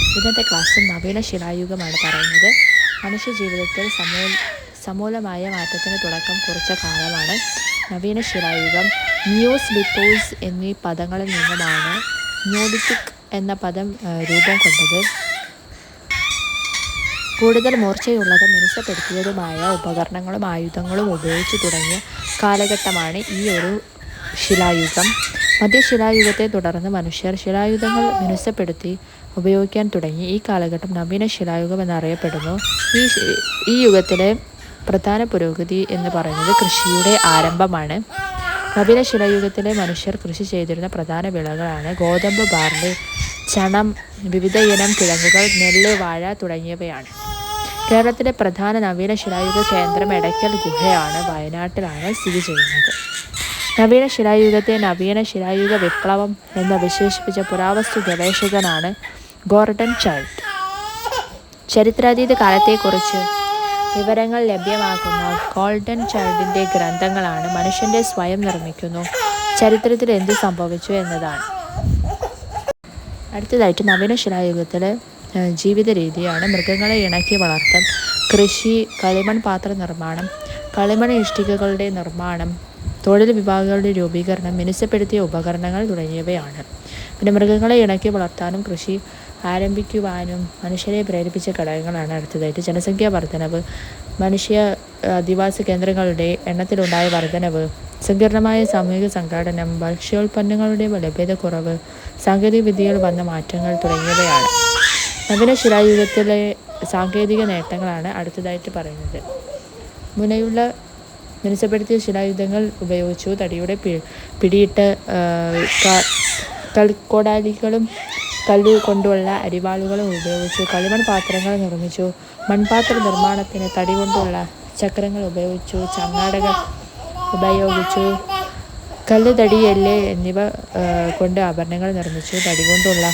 ഇന്നത്തെ ക്ലാസ്സിൽ നവീന ശിലായുഗമാണ് പറയുന്നത്. മനുഷ്യ ജീവിതത്തിൽ സമൂ സമൂലമായ മാറ്റത്തിന് തുടക്കം കുറിച്ച കാലമാണ് നവീന ശിലായുഗം. ന്യൂസ് ലിത്തോസ് എന്നീ പദങ്ങളിൽ നിന്നുമാണ് ന്യൂഡിറ്റിക് എന്ന പദം രൂപം കൊണ്ടത്. കൂടുതൽ മൂർച്ചയുള്ളതും മിനുസപ്പെടുത്തിയതുമായ ഉപകരണങ്ങളും ആയുധങ്ങളും ഉപയോഗിച്ചു തുടങ്ങിയ കാലഘട്ടമാണ് ഈ ഒരു ശിലായുഗം. മധ്യശിലായുഗത്തെ തുടർന്ന് മനുഷ്യർ ശിലായുധങ്ങൾ മിനുസപ്പെടുത്തി ഉപയോഗിക്കാൻ തുടങ്ങി. ഈ കാലഘട്ടം നവീന ശിലായുഗം എന്നറിയപ്പെടുന്നു. ഈ ഈ യുഗത്തിലെ പ്രധാന പുരോഗതി എന്ന് പറയുന്നത് കൃഷിയുടെ ആരംഭമാണ്. നവീന ശിലായുഗത്തിലെ മനുഷ്യർ കൃഷി ചെയ്തിരുന്ന പ്രധാന വിളകളാണ് ഗോതമ്പ് ബാർലി ചണം വിവിധ ഇനം കിഴങ്ങുകൾ നെല്ല് വാഴ തുടങ്ങിയവയാണ്. കേരളത്തിലെ പ്രധാന നവീന ശിലായുഗ കേന്ദ്രം എടയ്ക്കൽ ഗുഹയാണ്. വയനാട്ടിലാണ് സ്ഥിതി ചെയ്യുന്നത്. നവീന ശിലായുഗത്തെ നവീന ശിലായുഗ വിപ്ലവം എന്ന് വിശേഷിപ്പിച്ച പുരാവസ്തു ഗവേഷകനാണ് ഗോർഡൻ ചൈൽഡ്. ചരിത്രാതീത കാലത്തെക്കുറിച്ച് വിവരങ്ങൾ ലഭ്യമാക്കുന്ന ഗോൾഡൻ ചൈൽഡിന്റെ ഗ്രന്ഥങ്ങളാണ് മനുഷ്യന്റെ സ്വയം നിർമ്മിക്കുന്നു. ചരിത്രത്തിൽ എന്ത് സംഭവിച്ചു എന്നതാണ്. അടുത്തതായിട്ട് നവീന ശിലായുഗത്തിൽ ജീവിത രീതിയാണ് മൃഗങ്ങളെ ഇണക്കി വളർത്തൽ കൃഷി കളിമൺ പാത്ര നിർമ്മാണം കളിമൺ ഇഷ്ടികകളുടെ നിർമ്മാണം തൊഴിൽ വിഭാഗങ്ങളുടെ രൂപീകരണം മിനുസപ്പെടുത്തിയ ഉപകരണങ്ങൾ തുടങ്ങിയവയാണ്. പിന്നെ മൃഗങ്ങളെ ഇണക്കി വളർത്താനും കൃഷി ആരംഭിക്കുവാനും മനുഷ്യരെ പ്രേരിപ്പിച്ച ഘടകങ്ങളാണ് അടുത്തതായിട്ട് ജനസംഖ്യാ വർധനവ് മനുഷ്യ അധിവാസ കേന്ദ്രങ്ങളുടെ എണ്ണത്തിലുണ്ടായ വർധനവ് സങ്കീർണമായ സാമൂഹിക സംഘാടനം ഭക്ഷ്യോൽപ്പന്നങ്ങളുടെ ലഭ്യത കുറവ് സാങ്കേതിക വിദ്യയിൽ വന്ന മാറ്റങ്ങൾ തുടങ്ങിയവയാണ്. നവീന ശിലായുഗത്തിലെ സാങ്കേതിക നേട്ടങ്ങളാണ് അടുത്തതായിട്ട് പറയുന്നത്. മുനയുള്ള മിനുസപ്പെടുത്തിയ ശിലായുധങ്ങൾ ഉപയോഗിച്ചു തടിയുടെ പിടിയിട്ട് കളിക്കോടാലികളും കല്ല് കൊണ്ടുള്ള അരിവാളുകളും ഉപയോഗിച്ചു. കളിമൺ പാത്രങ്ങൾ നിർമ്മിച്ചു. മൺപാത്ര നിർമ്മാണത്തിന് തടി കൊണ്ടുള്ള ചക്രങ്ങൾ ഉപയോഗിച്ചു. ചങ്ങാടകൾ ഉപയോഗിച്ചു. കല്ല് തടി എല്ല് എന്നിവ കൊണ്ട് ആഭരണങ്ങൾ നിർമ്മിച്ചു. തടി കൊണ്ടുള്ള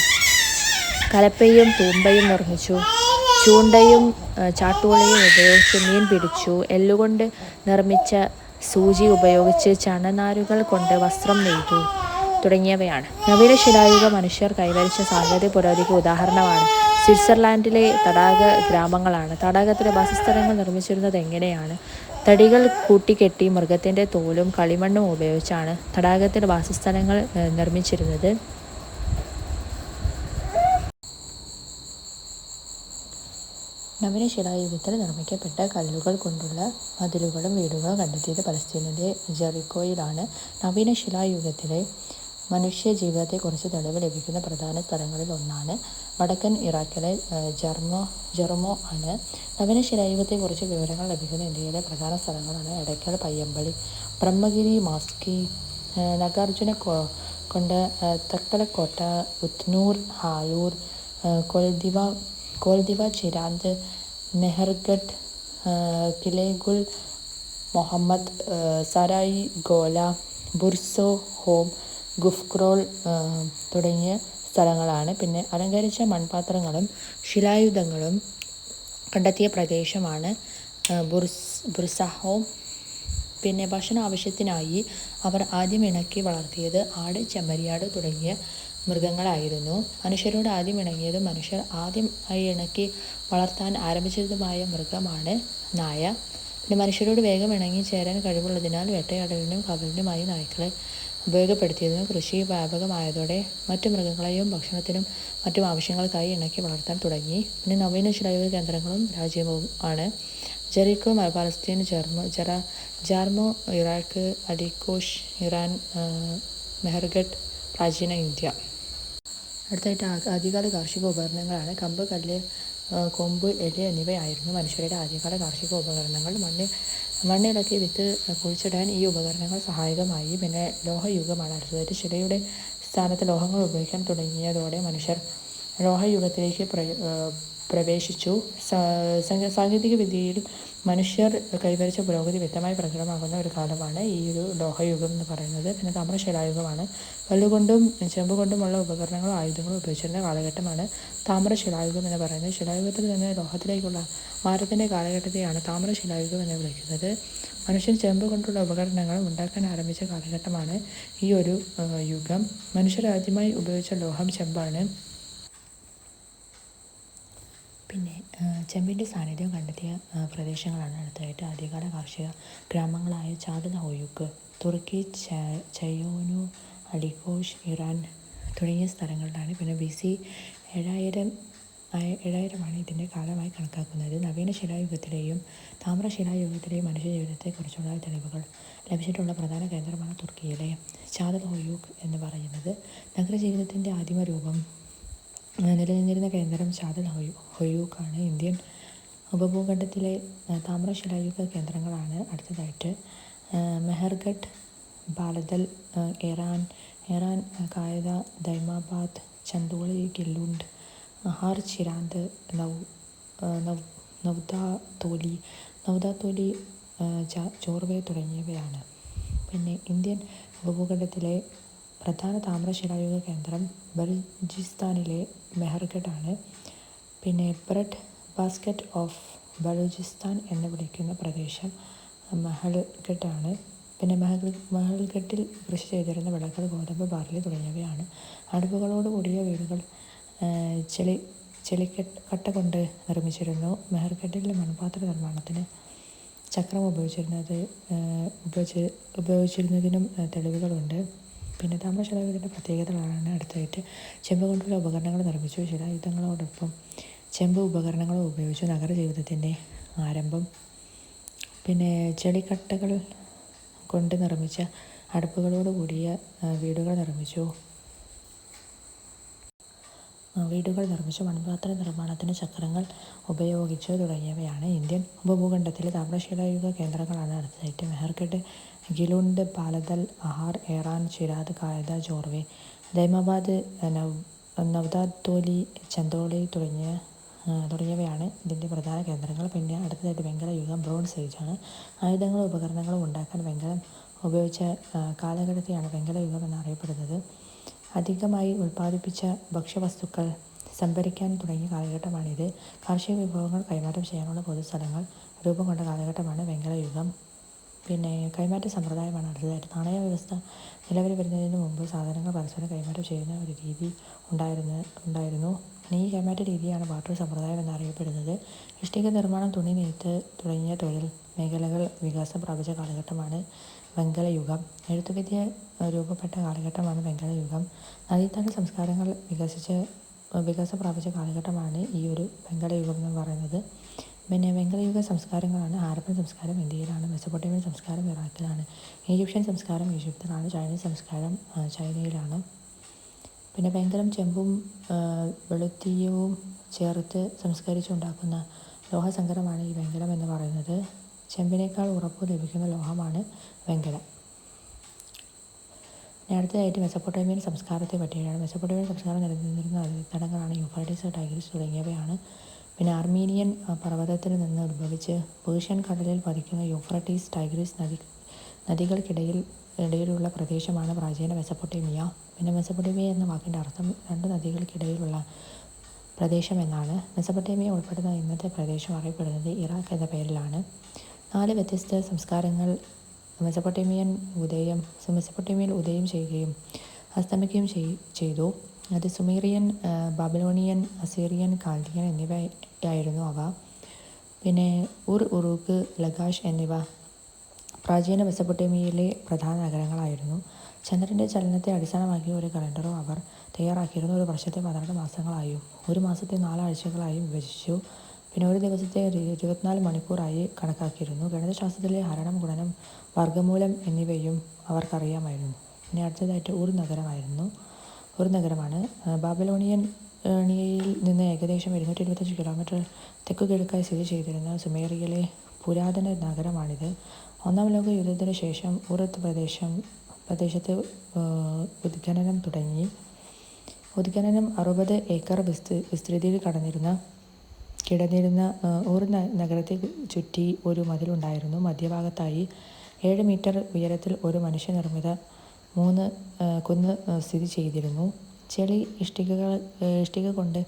കലപ്പയും തൂമ്പയും നിർമ്മിച്ചു. ചൂണ്ടയും ചാട്ടുവളയും ഉപയോഗിച്ച് മീൻ പിടിച്ചു. എല്ലുകൊണ്ട് നിർമ്മിച്ച സൂചി ഉപയോഗിച്ച് ചണനാരുകൾ കൊണ്ട് വസ്ത്രം നെയ്തു. തുടങ്ങിയവയാണ്. നവീന ശിലായുഗ മനുഷ്യർ കൈവരിച്ച സാങ്കേതിക പുരോഗതിക്ക് ഉദാഹരണമാണ് സ്വിറ്റ്സർലാൻഡിലെ തടാക ഗ്രാമങ്ങളാണ്. തടാകത്തിലെ വാസസ്ഥലങ്ങൾ നിർമ്മിച്ചിരുന്നത് എങ്ങനെയാണ്? തടികൾ കൂട്ടിക്കെട്ടി മൃഗത്തിന്റെ തോലും കളിമണ്ണും ഉപയോഗിച്ചാണ് തടാകത്തിലെ വാസസ്ഥലങ്ങൾ നിർമ്മിച്ചിരുന്നത്. നവീന ശിലായുഗത്തിൽ നിർമ്മിക്കപ്പെട്ട കല്ലുകൾ കൊണ്ടുള്ള മതിലുകളും വീടുകളും കണ്ടെത്തിയത് പലസ്തീനിലെ ജെറിക്കോയിലാണ്. നവീന ശിലായുഗത്തിലെ മനുഷ്യ ജീവിതത്തെക്കുറിച്ച് തെളിവ് ലഭിക്കുന്ന പ്രധാന സ്ഥലങ്ങളിൽ ഒന്നാണ് വടക്കൻ ഇറാഖിലെ ജർമോ ജെർമോ ആണ്. നവീന ശിലായുഗത്തെക്കുറിച്ച് വിവരങ്ങൾ ലഭിക്കുന്ന ഇന്ത്യയിലെ പ്രധാന സ്ഥലങ്ങളാണ് എടയ്ക്കൽ പയ്യമ്പളി ബ്രഹ്മഗിരി മാസ്കി നാഗാർജുന കൊണ്ട് തക്കലക്കോട്ട ഉത്നൂർ ഹായൂർ കൊൽദിവ കോൽദിവ ചിരാന്ത് മെഹർഗഡ് കിലേഗുൽ മുഹമ്മദ് സരായി ഗോല ബുർസോ ഹോം ഗുഫ്ക്രോൾ തുടങ്ങിയ സ്ഥലങ്ങളാണ്. പിന്നെ അലങ്കരിച്ച മൺപാത്രങ്ങളും ശിലായുധങ്ങളും കണ്ടെത്തിയ പ്രദേശമാണ് ബുർസ് ബുർസഹോം. പിന്നെ ഭക്ഷണ ആവശ്യത്തിനായി അവർ ആദ്യം ഇണക്കി വളർത്തിയത് ആട് ചെമ്മരിയാട് തുടങ്ങിയ മൃഗങ്ങളായിരുന്നു. മനുഷ്യരോട് ആദ്യം ഇണങ്ങിയതും മനുഷ്യർ ആദ്യം ഇണക്കി വളർത്താൻ ആരംഭിച്ചതുമായ മൃഗമാണ് നായ. പിന്നെ മനുഷ്യരോട് വേഗം ഇണങ്ങി ചേരാൻ കഴിവുള്ളതിനാൽ വേട്ടയാടലിനും കവലിനുമായി നായ്ക്കളെ ഉപയോഗപ്പെടുത്തിയതിനും കൃഷി വ്യാപകമായതോടെ മറ്റു മൃഗങ്ങളെയും ഭക്ഷണത്തിനും മറ്റും ആവശ്യങ്ങൾക്കായി ഇണക്കി വളർത്താൻ തുടങ്ങി. പിന്നെ നവീന ശിലായുഗ കേന്ദ്രങ്ങളും രാജ്യവും ആണ്. ജെറിക്കോ പലസ്തീൻ ജർമ്മ ജറ Jarmo Iraq Ali Kosh Iran Mehrgarh പ്രാചീന ഇന്ത്യ. അടുത്തായിട്ട് ആദ്യകാല കാർഷിക ഉപകരണങ്ങളാണ് കമ്പ് കല്ല് കൊമ്പ് എൽ എന്നിവയായിരുന്നു മനുഷ്യരുടെ ആദ്യകാല കാർഷിക ഉപകരണങ്ങൾ. മണ്ണിൽ മണ്ണിളക്കി വിത്ത് കുഴിച്ചിടാൻ ഈ ഉപകരണങ്ങൾ സഹായകമായി. പിന്നെ ലോഹയുഗമാണ് അടുത്തതായിട്ട് ശിലയുടെ സ്ഥാനത്ത് ലോഹങ്ങൾ ഉപയോഗിക്കാൻ തുടങ്ങിയതോടെ മനുഷ്യർ ലോഹയുഗത്തിലേക്ക് പ്രവേശിച്ചു. സാങ്കേതിക വിദ്യയിൽ മനുഷ്യർ കൈവരിച്ച പുരോഗതി വ്യക്തമായി പ്രകടമാകുന്ന ഒരു കാലമാണ് ഈ ഒരു ലോഹയുഗം എന്ന് പറയുന്നത്. പിന്നെ താമ്രശിലായുഗമാണ്. കല്ലുകൊണ്ടും ചെമ്പ് കൊണ്ടുമുള്ള ഉപകരണങ്ങളും ആയുധങ്ങളും ഉപയോഗിച്ചിരുന്ന കാലഘട്ടമാണ് താമ്രശിലായുഗം എന്ന് പറയുന്നത്. ശിലായുഗത്തിൽ നിന്ന് ലോഹത്തിലേക്കുള്ള മാറ്റത്തിന്റെ കാലഘട്ടത്തെയാണ് താമ്രശിലായുഗം എന്ന് വിളിക്കുന്നത്. മനുഷ്യൻ ചെമ്പ് കൊണ്ടുള്ള ഉപകരണങ്ങൾ ഉണ്ടാക്കാൻ ആരംഭിച്ച കാലഘട്ടമാണ് ഈ ഒരു യുഗം. മനുഷ്യർ ആദ്യമായി ഉപയോഗിച്ച ലോഹം ചെമ്പാണ്. പിന്നെ ചെമ്പിന്റെ സാന്നിധ്യം കണ്ടെത്തിയ പ്രദേശങ്ങളാണ് അടുത്തതായിട്ട് ആദ്യകാല കാർഷിക ഗ്രാമങ്ങളായ ചാടുന്ന ഹൊയൂക്ക് തുർക്കി ചയോനു അലിഘോഷ് ഇറാൻ തുടങ്ങിയ സ്ഥലങ്ങളിലാണ്. പിന്നെ ബി സി ഏഴായിരം ഏഴായിരമാണ് ഇതിന്റെ കാലമായി കണക്കാക്കുന്നത്. നവീന ശിലായുഗത്തിലെയും താമ്രശിലായുഗത്തിലെയും മനുഷ്യ ജീവിതത്തെക്കുറിച്ചുള്ള തെളിവുകൾ ലഭിച്ചിട്ടുള്ള പ്രധാന കേന്ദ്രമാണ് തുർക്കിയിലെ ചാദൽ ഹൊയൂക്ക് എന്ന് പറയുന്നത്. നഗരജീവിതത്തിന്റെ ആദിമ രൂപം നിലനിന്നിരുന്ന കേന്ദ്രം ചാതൽ ഹൊയു ഹൊയൂക്കാണ് ഇന്ത്യൻ ഉപഭൂഖണ്ഡത്തിലെ താമ്രശിലായുഗ കേന്ദ്രങ്ങളാണ് അടുത്തതായിട്ട്. മെഹർഗഡ് ബാലദൽ ഇറാൻ ഇറാൻ കായത ദൈമാബാദ് ചന്തോളി ഗില്ലുണ്ട് ഹാർ ചിരാന്ത് നൗ നവ് നവ്ദാത്തോലി തോലി ചോർവേ തുടങ്ങിയവയാണ്. പിന്നെ ഇന്ത്യൻ ഉപഭൂഖണ്ഡത്തിലെ പ്രധാന താമ്രശിലായുഗ കേന്ദ്രം ബലൂചിസ്ഥാനിലെ മെഹർഗഡാണ്. പിന്നെ ബ്രെഡ് ബാസ്ക്കറ്റ് ഓഫ് ബലൂചിസ്ഥാൻ എന്ന് വിളിക്കുന്ന പ്രദേശം മെഹൽഗഡാണ് പിന്നെ മെഹൽ മെഹൽഗഡിൽ കൃഷി ചെയ്തിരുന്ന വിളകൾ ഗോതമ്പ് ബാർലി തുടങ്ങിയവയാണ്. അടുപ്പുകളോട് കൂടിയ വീടുകൾ ചെളി ചെളിക്കെട്ട് കട്ട കൊണ്ട് നിർമ്മിച്ചിരുന്നു. മെഹർഗഡിലെ മൺപാത്ര നിർമ്മാണത്തിന് ചക്രം ഉപയോഗിച്ചിരുന്നത് ഉപയോഗിച്ച് ഉപയോഗിച്ചിരുന്നതിനും തെളിവുകളുണ്ട്. പിന്നെ താമ്രശിലായുധത്തിന്റെ പ്രത്യേകതകളാണ് അടുത്തായിട്ട് ചെമ്പ് കൊണ്ടുള്ള ഉപകരണങ്ങൾ നിർമ്മിച്ചു. ശിലായുധങ്ങളോടൊപ്പം ചെമ്പ് ഉപകരണങ്ങൾ ഉപയോഗിച്ചു നഗര ജീവിതത്തിന്റെ ആരംഭം. പിന്നെ ചെളിക്കട്ടകൾ കൊണ്ട് നിർമ്മിച്ച അടുപ്പുകളോട് കൂടിയ വീടുകൾ നിർമ്മിച്ചു. വീടുകൾ നിർമ്മിച്ചു. മൺപാത്ര നിർമ്മാണത്തിന് ചക്രങ്ങൾ ഉപയോഗിച്ചു തുടങ്ങിയവയാണ് ഇന്ത്യൻ ഉപഭൂഖണ്ഡത്തിലെ താമ്രശിലായുഗ കേന്ദ്രങ്ങളാണ്. അടുത്തതായിട്ട് മെഹർഗഡ് ഗിലുണ്ട് പാലതൽ അഹാർ ഏറാൻ ചിരാദ് കായത ജോർവെ ദൈമാബാദ് നവ് നവ്ദാത്തോലി ചന്തോളി തുടങ്ങിയ തുടങ്ങിയവയാണ് ഇതിന്റെ പ്രധാന കേന്ദ്രങ്ങൾ. പിന്നെ അടുത്തതായിട്ട് വെങ്കല യുഗം ബ്രോൺസ് ഏജാണ് ആയുധങ്ങളും ഉപകരണങ്ങളും ഉണ്ടാക്കാൻ വെങ്കലം ഉപയോഗിച്ച കാലഘട്ടത്തെയാണ് വെങ്കല യുഗം എന്നറിയപ്പെടുന്നത്. അധികമായി ഉൽപ്പാദിപ്പിച്ച ഭക്ഷ്യവസ്തുക്കൾ സംഭരിക്കാൻ തുടങ്ങിയ കാലഘട്ടമാണിത്. കാർഷിക വിഭവങ്ങൾ കൈമാറ്റം ചെയ്യാനുള്ള പൊതുസ്ഥലങ്ങൾ രൂപം കൊണ്ട കാലഘട്ടമാണ് വെങ്കല യുഗം. പിന്നെ കൈമാറ്റ സമ്പ്രദായമാണ് അടുത്തതായിട്ട്. നാണയ വ്യവസ്ഥ നിലവിൽ വരുന്നതിന് മുമ്പ് സാധനങ്ങൾ പരസ്പരം കൈമാറ്റം ചെയ്യുന്ന ഒരു രീതി ഉണ്ടായിരുന്നു ഉണ്ടായിരുന്നു. ഈ കൈമാറ്റ രീതിയാണ് ബാർട്ടർ സമ്പ്രദായം എന്നറിയപ്പെടുന്നത് ഇഷ്ടിക നിർമ്മാണം തുണി നെയ്ത്ത് തുടങ്ങിയ തൊഴിൽ മേഖലകൾ വികാസം പ്രാപിച്ച കാലഘട്ടമാണ് വെങ്കലയുഗം. എഴുത്തുവിദ്യ രൂപപ്പെട്ട കാലഘട്ടമാണ് വെങ്കലയുഗം. നദീതട സംസ്കാരങ്ങൾ വികസിച്ച് വികാസം പ്രാപിച്ച കാലഘട്ടമാണ് ഈ ഒരു വെങ്കലയുഗം എന്ന് പറയുന്നത്. പിന്നെ വെങ്കലയുഗ സംസ്കാരങ്ങളാണ് ഹാരപ്പൻ സംസ്കാരം ഇന്ത്യയിലാണ് മെസ്സപ്പൊട്ടേമിയൻ സംസ്കാരം ഇറാഖിലാണ് ഈജിപ്ഷ്യൻ സംസ്കാരം ഈജിപ്തിലാണ് ചൈനീസ് സംസ്കാരം ചൈനയിലാണ്. പിന്നെ വെങ്കലം ചെമ്പും വെളുത്തീയവും ചേർത്ത് സംസ്കരിച്ചുണ്ടാക്കുന്ന ലോഹസങ്കരമാണ് ഈ വെങ്കലം എന്ന് പറയുന്നത്. ചെമ്പിനേക്കാൾ ഉറപ്പ് ലഭിക്കുന്ന ലോഹമാണ് വെങ്കലം. അടുത്തതായിട്ട് മെസ്സപ്പൊട്ടേമിയൻ സംസ്കാരത്തെ പറ്റിയാണ്. മെസ്സപ്പൊട്ടേമിയൻ സംസ്കാരം നിലനിന്നിരുന്ന തടങ്ങളാണ് യൂഫ്രട്ടീസ് ടൈഗ്രിസ് തുടങ്ങിയവയാണ്. പിന്നെ അർമീനിയൻ പർവതത്തിൽ നിന്ന് ഉത്ഭവിച്ച് പേർഷ്യൻ കടലിൽ പതിക്കുന്ന യൂഫ്രട്ടീസ് ടൈഗ്രീസ് നദി നദികൾക്കിടയിൽ ഇടയിലുള്ള പ്രദേശമാണ് പ്രാചീന മെസപ്പൊട്ടേമിയ. പിന്നെ മെസപ്പൊട്ടേമിയ എന്ന വാക്കിന്റെ അർത്ഥം രണ്ട് നദികൾക്കിടയിലുള്ള പ്രദേശം എന്നാണ് മെസപ്പൊട്ടേമിയ ഉൾപ്പെടുന്ന ഇന്നത്തെ പ്രദേശം അറിയപ്പെടുന്നത് ഇറാഖ് എന്ന പേരിലാണ്. നാല് വ്യത്യസ്ത സംസ്കാരങ്ങൾ മെസപ്പൊട്ടേമിയൻ ഉദയം മെസപ്പൊട്ടേമിയയിൽ ഉദയം ചെയ്യുകയും അസ്തമിക്കുകയും ചെയ്തു. അത് സുമേറിയൻ ബാബിലോണിയൻ അസീറിയൻ കാൽഡിയൻ എന്നിവയായിരുന്നു അവ. പിന്നെ ഉർ ഉറുക്ക് ലഗാഷ് എന്നിവ പ്രാചീന മെസപ്പൊട്ടേമിയയിലെ പ്രധാന നഗരങ്ങളായിരുന്നു. ചന്ദ്രന്റെ ചലനത്തെ അടിസ്ഥാനമാക്കി ഒരു കലണ്ടറും അവർ തയ്യാറാക്കിയിരുന്നു. ഒരു വർഷത്തെ പന്ത്രണ്ട് മാസങ്ങളായും ഒരു മാസത്തെ നാലാഴ്ചകളായും വിഭജിച്ചു. പിന്നെ ഒരു ദിവസത്തെ ഇരുപത്തിനാല് മണിക്കൂറായി കണക്കാക്കിയിരുന്നു. ഗണിതശാസ്ത്രത്തിലെ ഹരണം ഗുണനം വർഗമൂലം എന്നിവയും അവർക്കറിയാമായിരുന്നു. പിന്നെ അടുത്തതായിട്ട് ഒരു നഗരമായിരുന്നു. ഊർ നഗരമാണ്. ബാബലോണിയൻ ണിയയിൽ നിന്ന് ഏകദേശം ഇരുന്നൂറ്റി എഴുപത്തഞ്ച് കിലോമീറ്റർ തെക്കു കിഴക്കായി സ്ഥിതി ചെയ്തിരുന്ന സുമേറിയയിലെ പുരാതന നഗരമാണിത്. ഒന്നാം ലോക യുദ്ധത്തിന് ശേഷം ഊറത്ത് പ്രദേശം പ്രദേശത്ത് ഉദ്ഖനനം തുടങ്ങി. ഉദ്ഖനനം അറുപത് ഏക്കർ വിസ്തൃതിയിൽ കടന്നിരുന്ന കിടന്നിരുന്ന ഊർ നഗരത്തെ ചുറ്റി ഒരു മതിലുണ്ടായിരുന്നു മധ്യഭാഗത്തായി ഏഴ് മീറ്റർ ഉയരത്തിൽ ഒരു മനുഷ്യനിർമ്മിത മൂന്ന് കുന്ന് സ്ഥിതി ചെയ്തിരുന്നു. ചെളി ഇഷ്ടികകൾ ഇഷ്ടിക കൊണ്ട്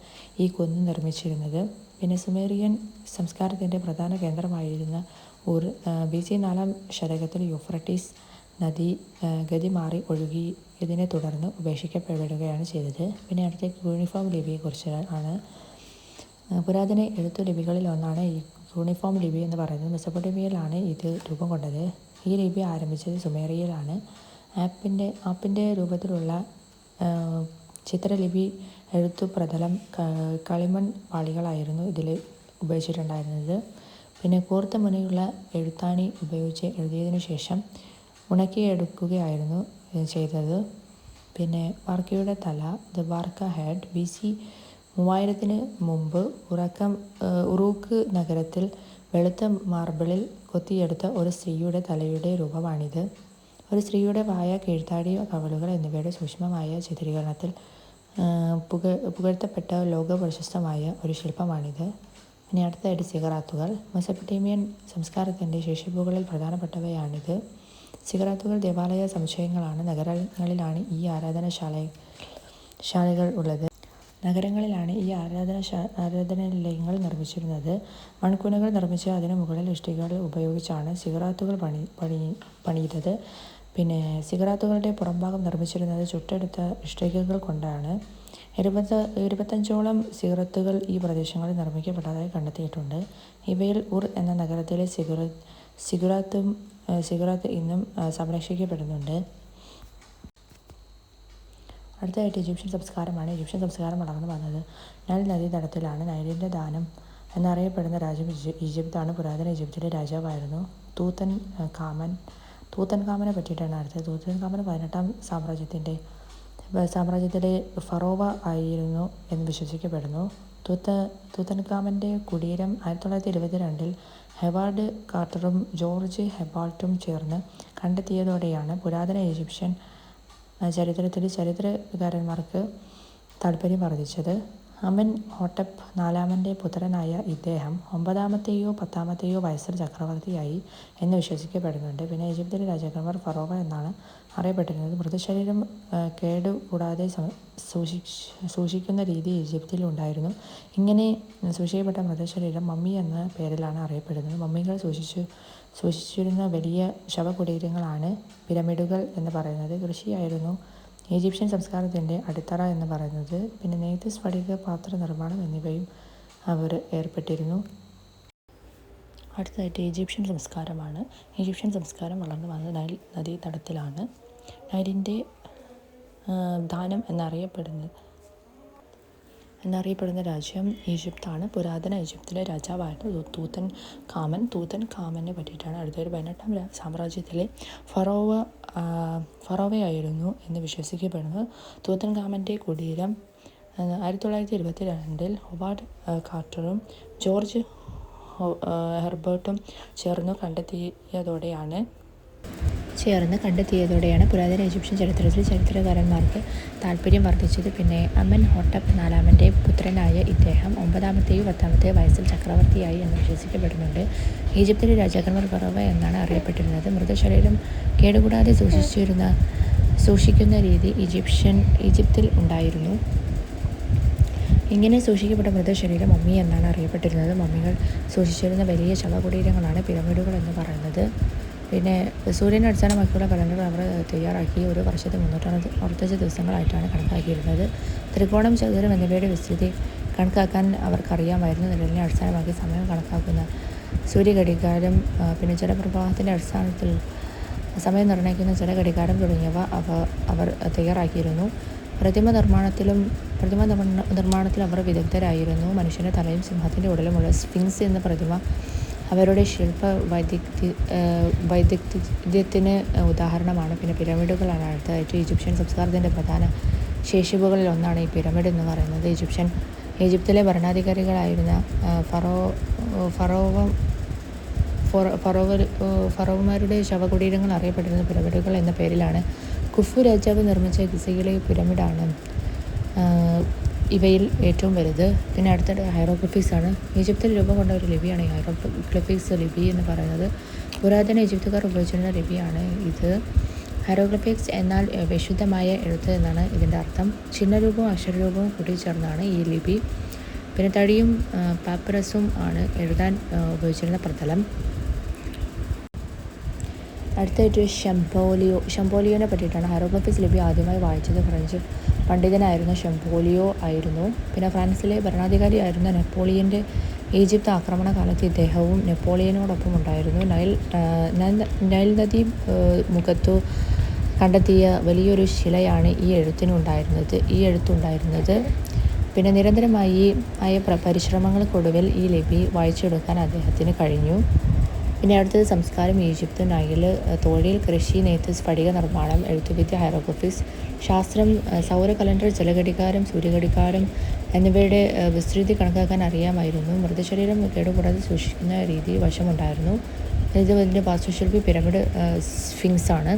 ഈ കുന്ന് നിർമ്മിച്ചിരുന്നത് പിന്നെ സുമേറിയൻ സംസ്കാരത്തിന്റെ പ്രധാന കേന്ദ്രമായിരുന്ന ഊർ ബി സി നാലാം ശതകത്തിൽ യൂഫ്രട്ടീസ് നദി ഗതി മാറി ഒഴുകി ഇതിനെ തുടർന്ന് ഉപേക്ഷിക്കപ്പെടുകയാണ് ചെയ്തത്. പിന്നെ അടുത്ത യൂണിഫോം ലിപിയെക്കുറിച്ച് ആണ്. പുരാതന എഴുത്തു ലിപികളിൽ ഒന്നാണ് ഈ യൂണിഫോം ലിപി എന്ന് പറയുന്നത്. മെസ്സപ്പൊട്ടേമിയയിലാണ് ഇത് രൂപം കൊണ്ടത്. ഈ ലിപി ആരംഭിച്ചത് സുമേറിയയിലാണ്. ആപ്പിന്റെ ആപ്പിന്റെ രൂപത്തിലുള്ള ചിത്രലിപി എഴുത്തു പ്രതലം കളിമൺ പാളികളായിരുന്നു ഇതിൽ ഉപയോഗിച്ചിട്ടുണ്ടായിരുന്നത്. പിന്നെ കൂർത്ത മുനയുള്ള എഴുത്താണി ഉപയോഗിച്ച് എഴുതിയതിനു ശേഷം ഉണക്കിയെടുക്കുകയായിരുന്നു ചെയ്തത്. പിന്നെ വാർക്കയുടെ തല the Warka head B C മൂവായിരത്തിന് മുമ്പ് ഉറക്കം ഉറൂക്ക് നഗരത്തിൽ വെളുത്ത മാർബിളിൽ കൊത്തിയെടുത്ത ഒരു സ്ത്രീയുടെ തലയുടെ രൂപമാണിത്. ഒരു സ്ത്രീയുടെ വായ കീഴ്ത്താടി കവളുകൾ എന്നിവയുടെ സൂക്ഷ്മമായ ചിത്രീകരണത്തിൽ പുക പുകഴ്ത്തപ്പെട്ട ലോക പ്രശസ്തമായ ഒരു ശില്പമാണിത്. ഇനി അടുത്തതായിട്ട് സിഗറാത്തുകൾ. മെസപ്പൊട്ടേമിയൻ സംസ്കാരത്തിന്റെ ശേഷിപ്പുകളിൽ പ്രധാനപ്പെട്ടവയാണിത്. സിഗറാത്തുകൾ ദേവാലയ സമുച്ചയങ്ങളാണ്. നഗരങ്ങളിലാണ് ഈ ആരാധനശാല ശാലകൾ ഉള്ളത്. നഗരങ്ങളിലാണ് ഈ ആരാധന ആരാധനാലയങ്ങൾ നിർമ്മിച്ചിരുന്നത്. മൺകുനകൾ നിർമ്മിച്ച് അതിനു മുകളിൽ ഇഷ്ടികകൾ ഉപയോഗിച്ചാണ് സിഗറാത്തുകൾ പണി പണി പണിതത് പിന്നെ സിഗറാത്തുകളുടെ പുറംഭാഗം നിർമ്മിച്ചിരുന്നത് ചുട്ടെടുത്ത ഇഷ്ടികകൾ കൊണ്ടാണ്. ഇരുപത് ഇരുപത്തഞ്ചോളം സിഗറത്തുകൾ ഈ പ്രദേശങ്ങളിൽ നിർമ്മിക്കപ്പെട്ടതായി കണ്ടെത്തിയിട്ടുണ്ട്. ഇവയിൽ ഉർ എന്ന നഗരത്തിലെ സിഗറ സിഗുറാത്തും സിഗുറാത്ത് ഇന്നും സംരക്ഷിക്കപ്പെടുന്നുണ്ട്. അടുത്തതായിട്ട് ഈജിപ്ഷ്യൻ സംസ്കാരമാണ്. ഈജിപ്ഷ്യൻ സംസ്കാരം വളർന്നു വന്നത് നൈൽ നദീതടത്തിലാണ് നൈലിന്റെ ദാനം എന്നറിയപ്പെടുന്ന രാജ്യം ഈജിപ്താണ്. പുരാതന ഈജിപ്തിലെ രാജാവായിരുന്നു തൂത്തൻ കാമൻ തൂത്തൻ കാമനെ പറ്റിയിട്ടാണ് അടുത്തത്. തൂത്തൻകാമൻ പതിനെട്ടാം സാമ്രാജ്യത്തിന്റെ സാമ്രാജ്യത്തിലെ ഫറോവ ആയിരുന്നു എന്ന് വിശ്വസിക്കപ്പെടുന്നു. തൂത്ത തൂത്തൻകാമന്റെ കുടീരം ആയിരത്തി തൊള്ളായിരത്തി ഇരുപത്തി രണ്ടിൽ ഹെവാർഡ് കാർട്ടറും ജോർജ് ഹെബാൾട്ടും ചേർന്ന് കണ്ടെത്തിയതോടെയാണ് പുരാതന ഈജിപ്ഷ്യൻ ചരിത്രത്തിൽ ചരിത്രകാരന്മാർക്ക് താല്പര്യം വർദ്ധിച്ചത്. അമൻ ഹോട്ടപ്പ് നാലാമന്റെ പുത്രനായ ഇദ്ദേഹം ഒമ്പതാമത്തെയോ പത്താമത്തെയോ വയസ്സിൽ ചക്രവർത്തിയായി എന്ന് വിശ്വസിക്കപ്പെടുന്നുണ്ട്. പിന്നെ ഈജിപ്തിലെ രാജാക്കന്മാർ ഫറോവ എന്നാണ് അറിയപ്പെട്ടിരുന്നത്. മൃതശരീരം കേടുകൂടാതെ സൂക്ഷിക്കുന്ന രീതി ഈജിപ്തിൽ ഉണ്ടായിരുന്നു. ഇങ്ങനെ സൂക്ഷിക്കപ്പെട്ട മൃതശരീരം മമ്മി എന്ന പേരിലാണ് അറിയപ്പെടുന്നത്. മമ്മികൾ സൂക്ഷിച്ചു സൂക്ഷിച്ചിരുന്ന വലിയ ശവകുടീരങ്ങളാണ് പിരമിഡുകൾ എന്ന് പറയുന്നത്. കൃഷിയായിരുന്നു ഈജിപ്ഷ്യൻ സംസ്കാരത്തിന്റെ അടിത്തറ എന്ന് പറയുന്നത് പിന്നെ നെയ്ത്ത് സ്ഫടിക പാത്ര നിർമ്മാണം എന്നിവയും അവർ ഏർപ്പെട്ടിരുന്നു. അടുത്തതായിട്ട് ഈജിപ്ഷ്യൻ സംസ്കാരമാണ്. ഈജിപ്ഷ്യൻ സംസ്കാരം വളർന്നു വന്നത് നൈൽ തടത്തിലാണ് നൈലിന്റെ ദാനം എന്നറിയപ്പെടുന്നത് എന്നറിയപ്പെടുന്ന രാജ്യം ഈജിപ്താണ്. പുരാതന ഈജിപ്തിലെ രാജാവായിരുന്നു തൂത്തൻ കാമൻ തൂത്തൻ കാമനെ പറ്റിയിട്ടാണ് അടുത്തൊരു പതിനെട്ടാം സാമ്രാജ്യത്തിലെ ഫറോവ ഫറോവയായിരുന്നു എന്ന് വിശ്വസിക്കപ്പെടുന്നു തൂത്തൻ കാമന്റെ കുടീരം ആയിരത്തി തൊള്ളായിരത്തി ഇരുപത്തി രണ്ടിൽ ഹൊവാർഡ് കാർട്ടറും ജോർജ് ഹെർബർട്ടും ചേർന്നു കണ്ടെത്തിയതോടെയാണ് ചേർന്ന് കണ്ടെത്തിയതോടെയാണ് പുരാതന ഈജിപ്ഷ്യൻ ചരിത്രത്തിൽ ചരിത്രകാരന്മാർക്ക് താല്പര്യം വർദ്ധിച്ചത്. പിന്നെ അമൻ ഹോട്ടപ്പ് നാലാമന്റെ പുത്രനായ ഇദ്ദേഹം ഒമ്പതാമത്തെയും പത്താമത്തെയോ വയസ്സിൽ ചക്രവർത്തിയായി എന്ന് വിശ്വസിക്കപ്പെടുന്നുണ്ട്. ഈജിപ്തിലെ രാജാക്കന്മാർ കുറവ് എന്നാണ് അറിയപ്പെട്ടിരുന്നത്. മൃതശരീരം കേടുകൂടാതെ സൂക്ഷിച്ചിരുന്ന സൂക്ഷിക്കുന്ന രീതി ഈജിപ്ഷ്യൻ ഈജിപ്തിൽ ഉണ്ടായിരുന്നു. ഇങ്ങനെ സൂക്ഷിക്കപ്പെട്ട മൃതശരീരം മമ്മി എന്നാണ് അറിയപ്പെട്ടിരുന്നത്. മമ്മികൾ സൂക്ഷിച്ചിരുന്ന വലിയ ശവകുടീരങ്ങളാണ് പിരമിഡുകൾ എന്ന് പറയുന്നത്. പിന്നെ സൂര്യനെ അടിസ്ഥാനമാക്കിയുള്ള കലണ്ടർ അവർ തയ്യാറാക്കി ഒരു വർഷത്തെ മുന്നൂറ്ററുപത് അറുപത്തഞ്ച് ദിവസങ്ങളായിട്ടാണ് കണക്കാക്കിയിരുന്നത്. ത്രികോണം ചതുരം എന്നിവയുടെ വിസ്തൃതി കണക്കാക്കാൻ അവർക്കറിയാമായിരുന്നു. നിലവിനെ അടിസ്ഥാനമാക്കി സമയം കണക്കാക്കുന്ന സൂര്യഘടികാരം പിന്നെ ജലപ്രവാഹത്തിന്റെ അടിസ്ഥാനത്തിൽ സമയം നിർണയിക്കുന്ന ജലഘടികാരം തുടങ്ങിയവ അവ അവർ തയ്യാറാക്കിയിരുന്നു. പ്രതിമ നിർമ്മാണത്തിലും പ്രതിമ നിർമ്മാണത്തിൽ അവർ വിദഗ്ധരായിരുന്നു. മനുഷ്യന്റെ തലയും സിംഹത്തിന്റെ ഉടലുമുള്ള സ്ഫിങ്സ് എന്ന പ്രതിമ അവരുടെ ശില്പ വൈദഗ്ധ്യ വൈദഗ്ധ്യത്തിന് ഉദാഹരണമാണ്. പിന്നെ പിരമിഡുകളാണ് അടുത്തതായിട്ട് ഈജിപ്ഷ്യൻ സംസ്കാരത്തിന്റെ പ്രധാന ശേഷിപ്പുകളിൽ ഒന്നാണ് ഈ പിരമിഡ് എന്ന് പറയുന്നത്. ഈജിപ്ഷ്യൻ ഈജിപ്തിലെ ഭരണാധികാരികളായിരുന്ന ഫറോ ഫറോവ ഫറോവ ഫറോവമാരുടെ ശവകുടീരങ്ങൾ അറിയപ്പെട്ടിരുന്ന പിരമിഡുകൾ എന്ന പേരിലാണ് കുഫു രാജാവ് നിർമ്മിച്ച ഗിസയിലെ പിരമിഡാണ്. ഇവയിൽ ഏറ്റവും വലുത്. പിന്നെ അടുത്തത് ആണ്. ഈജിപ്തിൽ രൂപം കൊണ്ട ഒരു ലിപിയാണ് ഹൈറോഗ്ലിഫിക്സ് ലിപി എന്ന് പറയുന്നത് പുരാതന ഈജിപ്തുകാർ ഉപയോഗിച്ചിരുന്ന ലിപിയാണ് ഇത്. ഹൈറോഗ്ലിഫിക്സ് എന്നാൽ വിശുദ്ധമായ എഴുത്ത് എന്നാണ് ഇതിന്റെ അർത്ഥം. ചിഹ്നരൂപവും അക്ഷരരൂപവും കൂട്ടിച്ചേർന്നാണ് ഈ ലിപി. പിന്നെ തടിയും പാപ്പറസും ആണ് എഴുതാൻ ഉപയോഗിച്ചിരുന്ന പ്രതലം. അടുത്തായിട്ട് ഷംപോലിയോ ഷംപോലിയോനെ പറ്റിയിട്ടാണ്. ഹൈറോഗ്ലിഫിക്സ് ലിപി ആദ്യമായി വായിച്ചത്. ഫ്രഞ്ച് പണ്ഡിതനായിരുന്ന ഷംപോലിയോ ആയിരുന്നു. പിന്നെ ഫ്രാൻസിലെ ഭരണാധികാരിയായിരുന്ന നെപ്പോളിയന്റെ ഈജിപ്ത് ആക്രമണ കാലത്ത് ഇദ്ദേഹവും നെപ്പോളിയനോടൊപ്പം ഉണ്ടായിരുന്നു നൈൽ നൈൽ നദി മുഖത്തു കണ്ടെത്തിയ വലിയൊരു ശിലയാണ് ഈ എഴുത്തിനുണ്ടായിരുന്നത് ഈ എഴുത്തുണ്ടായിരുന്നത്. പിന്നെ നിരന്തരമായി ആയ പരിശ്രമങ്ങൾക്കൊടുവിൽ ഈ ലിപി വായിച്ചെടുക്കാൻ അദ്ദേഹത്തിന് കഴിഞ്ഞു. പിന്നെ അടുത്തത് സംസ്കാരം ഈജിപ്ത് നൈൽ തൊഴിൽ കൃഷി നെയ്ത്ത് സ്ഫടിക നിർമ്മാണം എഴുത്തുവിദ്യ ഹൈറോഗ്രഫിസ് ശാസ്ത്രം സൗര കലണ്ടർ ജലഘടികാരം സൂര്യഘടികാരം എന്നിവയുടെ വിസ്തൃതി കണക്കാക്കാൻ അറിയാമായിരുന്നു. മൃതശരീരം കേടുകൂടാതെ സൂക്ഷിക്കുന്ന രീതി വശമുണ്ടായിരുന്നു. ഇത് ഇതിന്റെ വാസ്തുശില്പി പിരമിഡ് സ്ഫിങ്സ് ആണ്.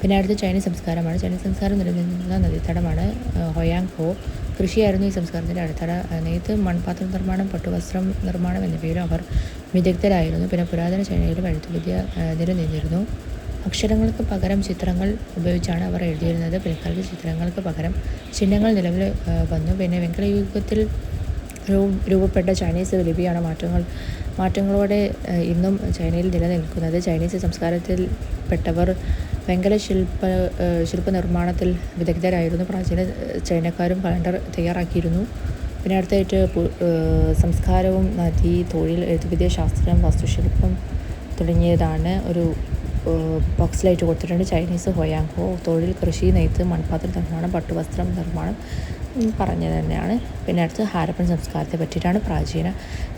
പിന്നെ അടുത്ത ചൈനീസ് സംസ്കാരമാണ്. ചൈനീസ് സംസ്കാരം നിലനിന്ന നദീതടമാണ് ഹൊയാങ് ഹോ കൃഷിയായിരുന്നു ഈ സംസ്കാരത്തിന്റെ അടിത്തറ. നെയ്ത്ത് മൺപാത്ര നിർമ്മാണം പട്ടുവസ്ത്രം നിർമ്മാണം എന്നിവയിലും അവർ വിദഗ്ധരായിരുന്നു. പിന്നെ പുരാതന ചൈനയിലും എഴുത്തുവിദ്യ നിലനിന്നിരുന്നു. അക്ഷരങ്ങൾക്ക് പകരം ചിത്രങ്ങൾ ഉപയോഗിച്ചാണ് അവർ എഴുതിയിരുന്നത്. പിൽക്കാലത്ത് ചിത്രങ്ങൾക്ക് പകരം ചിഹ്നങ്ങൾ നിലവിൽ വന്നു. പിന്നെ വെങ്കലയുഗത്തിൽ രൂപപ്പെട്ട ചൈനീസ് ലിപിയാണ് മാറ്റങ്ങൾ മാറ്റങ്ങളോടെ ഇന്നും ചൈനയിൽ നിലനിൽക്കുന്നത്. ചൈനീസ് സംസ്കാരത്തിൽ പെട്ടവർ വെങ്കല ശില്പ നിർമ്മാണത്തിൽ വിദഗ്ധരായിരുന്നു. പ്രാചീന ചൈനക്കാരും കലണ്ടർ തയ്യാറാക്കിയിരുന്നു. പിന്നെ അടുത്തായിട്ട് സംസ്കാരവും നദി തൊഴിൽ എഴുത്തുവിദ്യ ശാസ്ത്രം വാസ്തുശില്പം തുടങ്ങിയതാണ് ഒരു ബോക്സിലായിട്ട് കൊടുത്തിട്ടുണ്ട്. ചൈനീസ് ഹോയാങ്കോ തൊഴിൽ കൃഷി നെയ്ത്ത് മൺപാത്ര നിർമ്മാണം പട്ടുവസ്ത്രം നിർമ്മാണം പറഞ്ഞത് തന്നെയാണ്. പിന്നെ അടുത്ത് ഹാരപ്പൻ സംസ്കാരത്തെ പറ്റിയിട്ടാണ് പ്രാചീന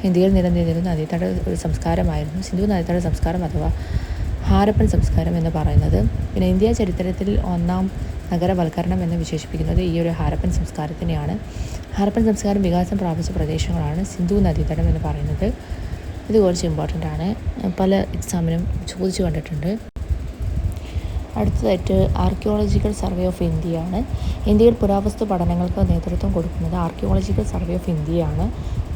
ഇന്ത്യയിൽ നിലനിന്നിരുന്ന നദീതട ഒരു സംസ്കാരമായിരുന്നു. സിന്ധു നദീതട സംസ്കാരം അഥവാ ഹാരപ്പൻ സംസ്കാരം എന്ന് പറയുന്നത് പിന്നെ ഇന്ത്യ ചരിത്രത്തിൽ ഒന്നാം നഗരവൽക്കരണം എന്ന് വിശേഷിപ്പിക്കുന്നത് ഈ ഒരു ഹാരപ്പൻ സംസ്കാരത്തിനെയാണ്. ഹാരപ്പൻ സംസ്കാരം വികാസം പ്രാപിച്ച പ്രദേശങ്ങളാണ് സിന്ധു നദീതടം എന്ന് പറയുന്നത്. ഇത് കുറച്ച് ഇമ്പോർട്ടന്റ് ആണ്. പല എക്സാമിനും ചോദിച്ചു കണ്ടിട്ടുണ്ട്. അടുത്തതായിട്ട് ആർക്കിയോളജിക്കൽ സർവേ ഓഫ് ഇന്ത്യയാണ് ഇന്ത്യയിൽ പുരാവസ്തു പഠനങ്ങൾക്ക് നേതൃത്വം കൊടുക്കുന്നത് ആർക്കിയോളജിക്കൽ സർവേ ഓഫ് ഇന്ത്യയാണ്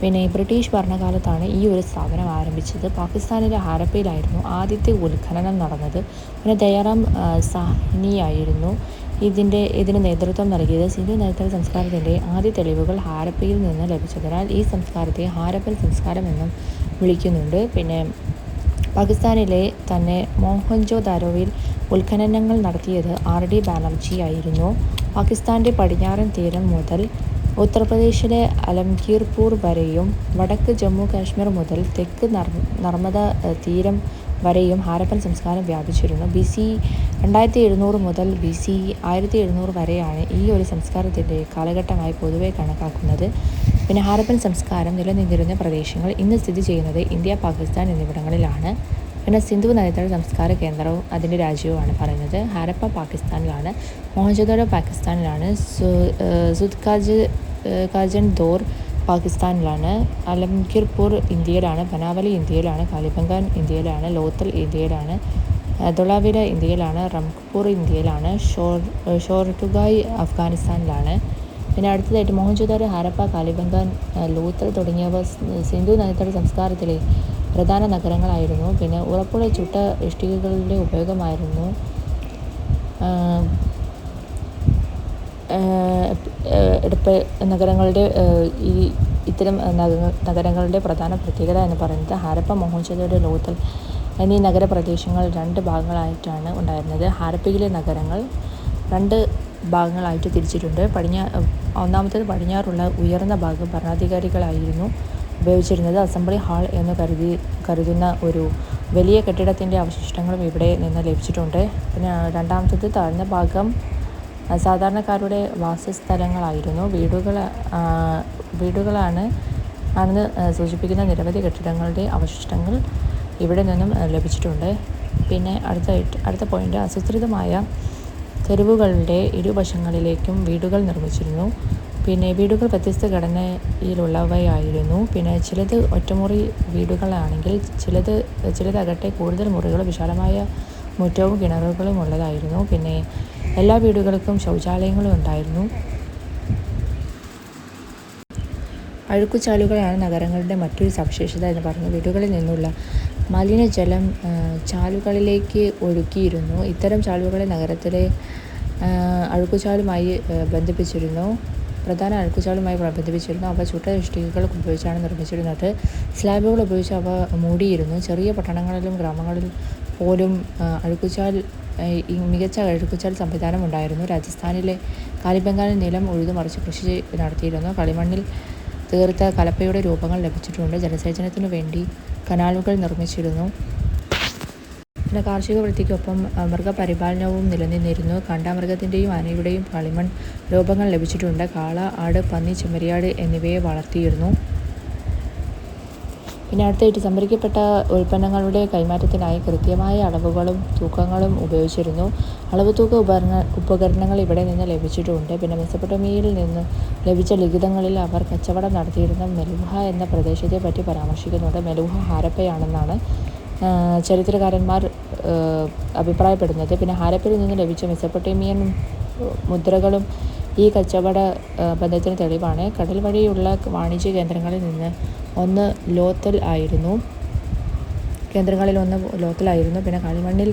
പിന്നെ ബ്രിട്ടീഷ് ഭരണകാലത്താണ് ഈ ഒരു സ്ഥാപനം ആരംഭിച്ചത്. പാകിസ്ഥാനിലെ ഹാരപ്പയിലായിരുന്നു ആദ്യത്തെ ഉത്ഖനനം നടന്നത്. പിന്നെ ദയാറാം സാഹ്നിയായിരുന്നു ഇതിന്റെ ഇതിന് നേതൃത്വം നൽകിയത്. സിന്ധു നേതൃത്വ സംസ്കാരത്തിന്റെ ആദ്യ തെളിവുകൾ ഹാരപ്പയിൽ നിന്ന് ലഭിച്ചതിനാൽ ഈ സംസ്കാരത്തെ ഹാരപ്പൻ സംസ്കാരം എന്നും വിളിക്കുന്നുണ്ട്. പിന്നെ പാകിസ്ഥാനിലെ തന്നെ മോഹൻജോ ദാരോവിൽ ഉത്ഖനനങ്ങൾ നടത്തിയത് ആർ ഡി ബാനർജി ആയിരുന്നു. പാകിസ്ഥാന്റെ പടിഞ്ഞാറൻ തീരം മുതൽ ഉത്തർപ്രദേശിലെ അലംഗീർപൂർ വരെയും വടക്ക് ജമ്മു കാശ്മീർ മുതൽ തെക്ക് നർമ്മദ തീരം വരെയും ഹാരപ്പൻ സംസ്കാരം വ്യാപിച്ചിരുന്നു. ബി സി രണ്ടായിരത്തി എഴുന്നൂറ് മുതൽ ബി സി ആയിരത്തി എഴുന്നൂറ് വരെയാണ് ഈ ഒരു സംസ്കാരത്തിന്റെ കാലഘട്ടമായി പൊതുവെ കണക്കാക്കുന്നത്. പിന്നെ ഹാരപ്പൻ സംസ്കാരം നിലനിന്നിരുന്ന പ്രദേശങ്ങൾ ഇന്ന് സ്ഥിതി ചെയ്യുന്നത് ഇന്ത്യ പാകിസ്ഥാൻ എന്നിവിടങ്ങളിലാണ്. പിന്നെ സിന്ധു നദീതട സംസ്കാര കേന്ദ്രവും അതിന്റെ രാജ്യവുമാണ് പറയുന്നത്. ഹാരപ്പ പാകിസ്ഥാനിലാണ് മോഹൻജോദാരോ പാകിസ്ഥാനിലാണ് സു സുദ്കാജ് കാജൻ ദോർ പാകിസ്ഥാനിലാണ് അലംഗീർപൂർ ഇന്ത്യയിലാണ് പനാവലി ഇന്ത്യയിലാണ് കാലിബംഗാൻ ഇന്ത്യയിലാണ് ലോത്തൽ ഇന്ത്യയിലാണ് ദൊളാവിര ഇന്ത്യയിലാണ് റംപൂർ ഇന്ത്യയിലാണ് ഷോർ ഷോർട്ടുഗായ് അഫ്ഗാനിസ്ഥാനിലാണ്. പിന്നെ അടുത്തതായിട്ട് മോഹൻജോദാരോ ഹാരപ്പ കാലിബംഗ ലൂത്തർ തുടങ്ങിയവ സിന്ധു നദീതട സംസ്കാരത്തിലെ പ്രധാന നഗരങ്ങളായിരുന്നു. പിന്നെ ഉറപ്പുള്ള ചുട്ട ഇഷ്ടികകളുടെ ഉപയോഗമായിരുന്നു. എടുപ്പ് നഗരങ്ങളുടെ ഈ ഇത്തരം നഗരങ്ങളുടെ പ്രധാന പ്രത്യേകത എന്ന് പറയുന്നത് ഹാരപ്പ മോഹൻജോദാരോ ലോത്തൽ എന്നീ നഗരപ്രദേശങ്ങൾ രണ്ട് ഭാഗങ്ങളായിട്ടാണ് ഉണ്ടായിരുന്നത്. ഹാരപ്പയിലെ നഗരങ്ങൾ രണ്ട് ഭാഗങ്ങളായിട്ട് തിരിച്ചിട്ടുണ്ട്. പടിഞ്ഞാ ഒന്നാമത്തേത് പടിഞ്ഞാറുള്ള ഉയർന്ന ഭാഗം ഭരണാധികാരികളായിരുന്നു ഉപയോഗിച്ചിരുന്നത്. അസംബ്ലി ഹാൾ എന്ന് കരുതി കരുതുന്ന ഒരു വലിയ കെട്ടിടത്തിന്റെ അവശിഷ്ടങ്ങളും ഇവിടെ നിന്ന് ലഭിച്ചിട്ടുണ്ട്. പിന്നെ രണ്ടാമത്തേത് താഴ്ന്ന ഭാഗം സാധാരണക്കാരുടെ വാസസ്ഥലങ്ങളായിരുന്നു. വീടുകൾ വീടുകളാണ് ആണെന്ന് സൂചിപ്പിക്കുന്ന നിരവധി കെട്ടിടങ്ങളുടെ അവശിഷ്ടങ്ങൾ ഇവിടെ നിന്നും ലഭിച്ചിട്ടുണ്ട്. പിന്നെ അടുത്തായിട്ട് അടുത്ത പോയിന്റ് അസുസൃതമായ തെരുവുകളുടെ ഇരുവശങ്ങളിലേക്കും വീടുകൾ നിർമ്മിച്ചിരുന്നു. പിന്നെ വീടുകൾ വ്യത്യസ്ത ഘടനയിലുള്ളവയായിരുന്നു. പിന്നെ ചിലത് ഒറ്റമുറി വീടുകളാണെങ്കിൽ ചിലത് ചിലതകട്ടെ കൂടുതൽ മുറികളും വിശാലമായ മുറ്റവും കിണറുകളും ഉള്ളതായിരുന്നു. പിന്നെ എല്ലാ വീടുകൾക്കും ശൗചാലയങ്ങളും ഉണ്ടായിരുന്നു. അഴുക്കുചാലുകളാണ് നഗരങ്ങളുടെ മറ്റൊരു സവിശേഷത എന്ന് പറഞ്ഞു. വീടുകളിൽ നിന്നുള്ള മലിനജലം ചാലുകളിലേക്ക് ഒഴുക്കിയിരുന്നു. ഇത്തരം ചാലുകളെ നഗരത്തിലെ അഴുക്കുചാലുമായി ബന്ധിപ്പിച്ചിരുന്നു. പ്രധാന അഴുക്കുചാലുമായി ബന്ധിപ്പിച്ചിരുന്നു. അവ ചുട്ട ഇഷ്ടികകൾ ഉപയോഗിച്ചാണ് നിർമ്മിച്ചിരുന്നത്. സ്ലാബുകൾ ഉപയോഗിച്ച് അവ മൂടിയിരുന്നു. ചെറിയ പട്ടണങ്ങളിലും ഗ്രാമങ്ങളിലും പോലും അഴുക്കുചാൽ മികച്ച അഴുക്കുചാൽ സംവിധാനം ഉണ്ടായിരുന്നു. രാജസ്ഥാനിലെ കാലിബംഗാലിൽ നിലം ഉഴുതുമറിച്ച് കൃഷി നടത്തിയിരുന്നു. കളിമണ്ണിൽ തീർത്ത കലപ്പയുടെ രൂപങ്ങൾ ലഭിച്ചിട്ടുണ്ട്. ജലസേചനത്തിനു വേണ്ടി കനാലുകൾ നിർമ്മിച്ചിരുന്നു. പിന്നെ കാർഷിക വൃത്തിക്കൊപ്പം മൃഗപരിപാലനവും നിലനിന്നിരുന്നു. കാണ്ടാമൃഗത്തിന്റെയും ആനയുടെയും കളിമൺ രൂപങ്ങൾ ലഭിച്ചിട്ടുണ്ട്. കാള ആട് പന്നി ചെമ്മരിയാട് എന്നിവയെ വളർത്തിയിരുന്നു. പിന്നെ അടുത്തായിട്ട് സംഭരിക്കപ്പെട്ട ഉൽപ്പന്നങ്ങളുടെ കൈമാറ്റത്തിനായി കൃത്യമായ അളവുകളും തൂക്കങ്ങളും ഉപയോഗിച്ചിരുന്നു. അളവ് തൂക്ക ഉപകരണ ഉപകരണങ്ങൾ ഇവിടെ നിന്ന് ലഭിച്ചിട്ടുണ്ട്. പിന്നെ മെസ്സപ്പൊട്ടമിയയിൽ നിന്ന് ലഭിച്ച ലിഖിതങ്ങളിൽ അവർ കച്ചവടം നടത്തിയിരുന്ന മെലുഹ എന്ന പ്രദേശത്തെ പറ്റി പരാമർശിക്കുന്നുണ്ട്. മെലുഹ ഹാരപ്പയാണെന്നാണ് ചരിത്രകാരന്മാർ അഭിപ്രായപ്പെടുന്നത്. പിന്നെ ഹാരപ്പയിൽ നിന്ന് ലഭിച്ച മെസ്സപ്പൊട്ടേമിയൻ മുദ്രകളും ഈ കച്ചവട ബന്ധത്തിന് തെളിവാണ്. കടൽ വഴിയുള്ള വാണിജ്യ കേന്ദ്രങ്ങളിൽ നിന്ന് ഒന്ന് ലോത്തൽ ആയിരുന്നു. കേന്ദ്രങ്ങളിൽ ഒന്ന് ലോത്തലായിരുന്നു പിന്നെ കളിമണ്ണിൽ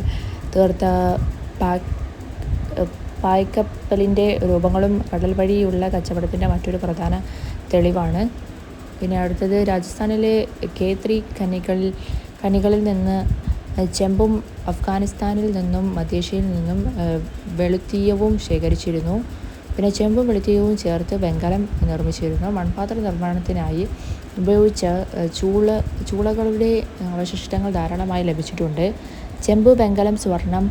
തീർത്ത പായ്ക്കപ്പലിന്റെ രൂപങ്ങളും കടൽ വഴിയുള്ള കച്ചവടത്തിന്റെ മറ്റൊരു പ്രധാന തെളിവാണ്. പിന്നെ അടുത്തത് രാജസ്ഥാനിലെ കേത്രി ഖനികളിൽ ഖനികളിൽ നിന്ന് ചെമ്പും അഫ്ഗാനിസ്ഥാനിൽ നിന്നും മധ്യേഷ്യയിൽ നിന്നും വെളുത്തീയവും ശേഖരിച്ചിരുന്നു. പിന്നെ ചെമ്പും വെളുത്തീവും ചേർത്ത് വെങ്കലം നിർമ്മിച്ചിരുന്നു. മൺപാത്ര നിർമ്മാണത്തിനായി ഉപയോഗിച്ച ചൂള ചൂളകളുടെ അവശിഷ്ടങ്ങൾ ധാരാളമായി ലഭിച്ചിട്ടുണ്ട്. ചെമ്പ് വെങ്കലം സ്വർണം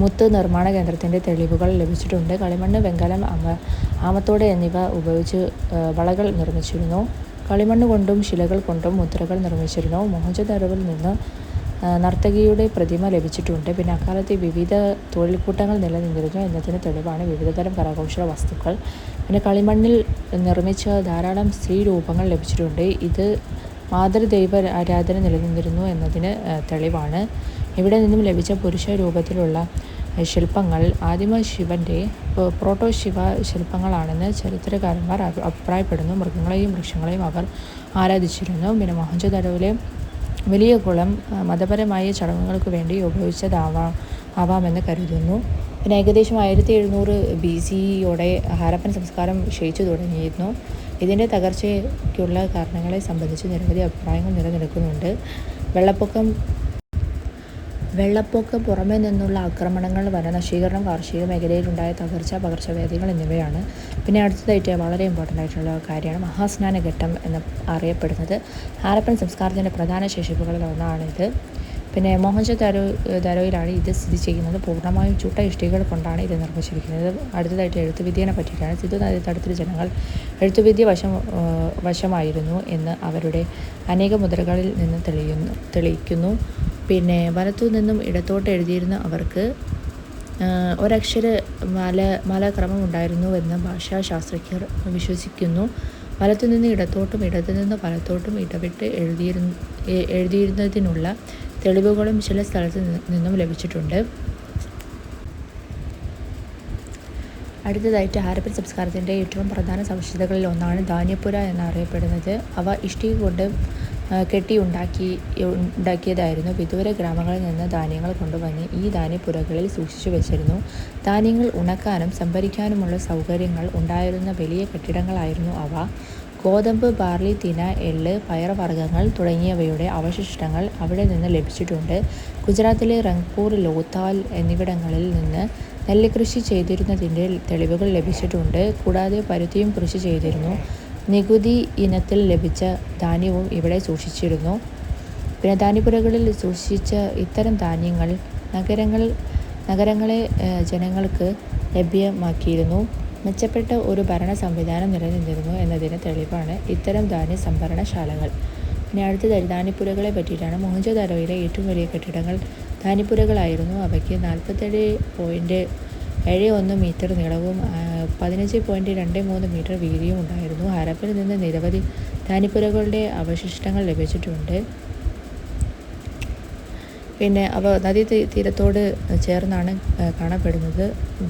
മുത്ത് നിർമ്മാണ കേന്ദ്രത്തിന്റെ തെളിവുകൾ ലഭിച്ചിട്ടുണ്ട്. കളിമണ്ണ് വെങ്കലം അമ ആമത്തോട് എന്നിവ ഉപയോഗിച്ച് വളകൾ നിർമ്മിച്ചിരുന്നു. കളിമണ്ണ് കൊണ്ടും ശിലകൾ കൊണ്ടും മുദ്രകൾ നിർമ്മിച്ചിരുന്നു. മോഹൻജൊദാരോവിൽ നിന്ന് നർത്തകിയുടെ പ്രതിമ ലഭിച്ചിട്ടുണ്ട്. പിന്നെ അക്കാലത്ത് വിവിധ തൊഴിൽക്കൂട്ടങ്ങൾ നിലനിന്നിരുന്നു. എന്നതിന് തെളിവാണ് വിവിധതരം കരകൗശല വസ്തുക്കൾ. പിന്നെ കളിമണ്ണിൽ നിർമ്മിച്ച ധാരാളം സ്ത്രീ രൂപങ്ങൾ ലഭിച്ചിട്ടുണ്ട്. ഇത് മാതൃദൈവ ആരാധന നിലനിന്നിരുന്നു എന്നതിന് തെളിവാണ്. ഇവിടെ നിന്നും ലഭിച്ച പുരുഷ രൂപത്തിലുള്ള ശില്പങ്ങൾ ആദിമ ശിവന്റെ പ്രോട്ടോ ശിവ ശില്പങ്ങളാണെന്ന് ചരിത്രകാരന്മാർ അഭിപ്രായപ്പെടുന്നു. മൃഗങ്ങളെയും വൃക്ഷങ്ങളെയും അവർ ആരാധിച്ചിരുന്നു. പിന്നെ മോഹൻജദാരോയിലെ വലിയ കുളം മതപരമായ ചടങ്ങുകൾക്ക് വേണ്ടി ഉപയോഗിച്ചതാവാം ആവാമെന്ന് കരുതുന്നു. പിന്നെ ഏകദേശം ആയിരത്തി എഴുന്നൂറ് ബി സിയോടെ ഹാരപ്പൻ സംസ്കാരം ക്ഷയിച്ചു തുടങ്ങിയിരുന്നു. ഇതിന്റെ തകർച്ചയ്ക്കുള്ള കാരണങ്ങളെ സംബന്ധിച്ച് നിരവധി അഭിപ്രായങ്ങൾ നിലനിൽക്കുന്നുണ്ട്. വെള്ളപ്പൊക്കം വെള്ളപ്പൊക്കം പുറമേ നിന്നുള്ള ആക്രമണങ്ങൾ വനനശീകരണം കാർഷിക മേഖലയിലുണ്ടായ തകർച്ച പകർച്ചവ്യാധികൾ എന്നിവയാണ്. പിന്നെ അടുത്തതായിട്ട് വളരെ ഇമ്പോർട്ടന്റ് ആയിട്ടുള്ള കാര്യമാണ് മഹാസ്നാന ഘട്ടം എന്ന് അറിയപ്പെടുന്നത്. ഹാരപ്പൻ സംസ്കാരത്തിന്റെ പ്രധാന ശേഷിപ്പുകളിൽ ഒന്നാണിത് പിന്നെ മോഹൻജ ദരോ ദരോയിലാണ് ഇത് സ്ഥിതി ചെയ്യുന്നത്. പൂർണമായും ചുട്ട ഇഷ്ടികൾ കൊണ്ടാണ് ഇത് നിർമ്മിച്ചിരിക്കുന്നത് അടുത്തതായിട്ട് എഴുത്തുവിദ്യനെ പറ്റിയിട്ടാണ് സിന്ധു നദീതടത്തിലെ ജനങ്ങൾ എഴുത്തുവിദ്യ വശം വശമായിരുന്നു എന്ന് അവരുടെ അനേക മുദ്രകളിൽ നിന്ന് തെളിയുന്നു തെളിയിക്കുന്നു. പിന്നെ വലത്തു നിന്നും ഇടത്തോട്ട് എഴുതിയിരുന്ന അവർക്ക് ഒരക്ഷര മല മലക്രമം ഉണ്ടായിരുന്നുവെന്ന് ഭാഷാശാസ്ത്രജ്ഞർ വിശ്വസിക്കുന്നു. വലത്തു നിന്ന് ഇടത്തോട്ടും ഇടത്തു നിന്ന് വലത്തോട്ടും ഇടവിട്ട് എഴുതിയിരുന്ന എഴുതിയിരുന്നതിനുള്ള തെളിവുകളും ചില സ്ഥലത്ത് നിന്നും ലഭിച്ചിട്ടുണ്ട്. അടുത്തതായിട്ട് ഹാരപ്പൻ സംസ്കാരത്തിന്റെ ഏറ്റവും പ്രധാന സവിശേഷതകളിൽ ഒന്നാണ് ധാന്യപ്പുര എന്നറിയപ്പെടുന്നത്. അവ ഇഷ്ടിക കൊണ്ട് കെട്ടി ഉണ്ടാക്കി ഉണ്ടാക്കിയതായിരുന്നു. വിദൂര ഗ്രാമങ്ങളിൽ നിന്ന് ധാന്യങ്ങൾ കൊണ്ടുവന്ന് ഈ ധാന്യപ്പുരകളിൽ സൂക്ഷിച്ചു വെച്ചിരുന്നു. ധാന്യങ്ങൾ ഉണക്കാനും സംഭരിക്കാനുമുള്ള സൗകര്യങ്ങൾ ഉണ്ടായിരുന്ന വലിയ കെട്ടിടങ്ങളായിരുന്നു അവ. ഗോതമ്പ് ബാർലി തിന എള്ള് പയർവർഗങ്ങൾ തുടങ്ങിയവയുടെ അവശിഷ്ടങ്ങൾ അവിടെ നിന്ന് ലഭിച്ചിട്ടുണ്ട്. ഗുജറാത്തിലെ റംഗ്പൂർ ലോത്താൽ എന്നിവിടങ്ങളിൽ നിന്ന് നെല്ല് കൃഷി ചെയ്തിരുന്നതിന്റെ തെളിവുകൾ ലഭിച്ചിട്ടുണ്ട്. കൂടാതെ പരുത്തിയും കൃഷി ചെയ്തിരുന്നു. നികുതി ഇനത്തിൽ ലഭിച്ച ധാന്യവും ഇവിടെ സൂക്ഷിച്ചിരുന്നു. പിന്നെ ധാന്യപ്പുരകളിൽ സൂക്ഷിച്ച ഇത്തരം ധാന്യങ്ങൾ നഗരങ്ങൾ നഗരങ്ങളെ ജനങ്ങൾക്ക് ലഭ്യമാക്കിയിരുന്നു. മെച്ചപ്പെട്ട ഒരു ഭരണ സംവിധാനം നിലനിന്നിരുന്നു എന്നതിന് തെളിവാണ് ഇത്തരം ധാന്യ സംഭരണശാലകൾ. പിന്നെ അടുത്തതായി ധാന്യപ്പുരകളെ പറ്റിയിട്ടാണ് മോഹൻജോദാരോയിലെ ഏറ്റവും വലിയ കെട്ടിടങ്ങൾ. ധാന്യപ്പുരകളായിരുന്നു അവയ്ക്ക് നാൽപ്പത്തേഴ് പോയിന്റ് ഏഴ് ഒന്ന് മീറ്റർ നീളവും പതിനഞ്ച് പോയിന്റ് രണ്ട് മൂന്ന് മീറ്റർ വീതിയും ഉണ്ടായിരുന്നു. ഹരപ്പിൽ നിന്ന് നിരവധി ധാന്യപ്പുരകളുടെ അവശിഷ്ടങ്ങൾ ലഭിച്ചിട്ടുണ്ട്. പിന്നെ അവ നദീ തീരത്തോട് ചേർന്നാണ് കാണപ്പെടുന്നത്.